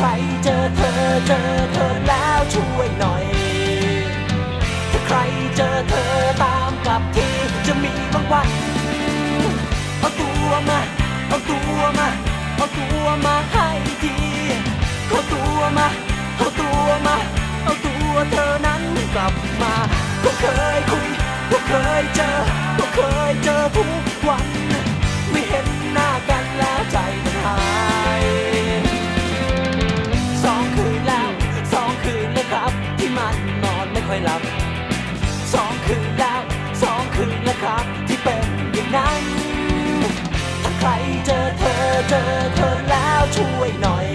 ใครเจอเธอแล้วช่วยหน่อย ถ้าใครเจอเธอตามกลับทีจะมีบางวัน เอาตัวมา เอาตัวมา เอาตัวมาให้ทีเอาตัวมา เอาตัวมา เอาตัวเธอนั้นกลับมาก็เคยคุยก็เคยเจอก็เคยเจอทุก คืนแล้วสองคืนแล้วครับที่เป็นอย่างนั้นถ้าใครเจอเธอเจอเธอแล้วช่วยหน่อย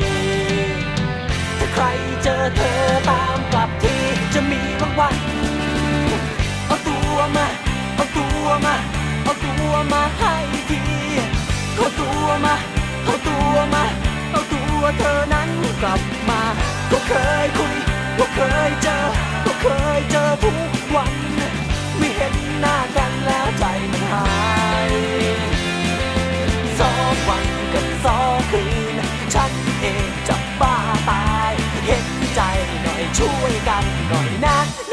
ถ้าใครเจอเธอตามกลับทีจะมีบางวันเอาตัวมาเอาตัวมาเอาตัวมาให้ทีเอาตัวมาเอาตัวมาเอาตัวเธอนั้นกลับมา ก็เคยคุยก็เคยเจอก็เคยเจอทุกวัน ช่วยกันหน่อยนะ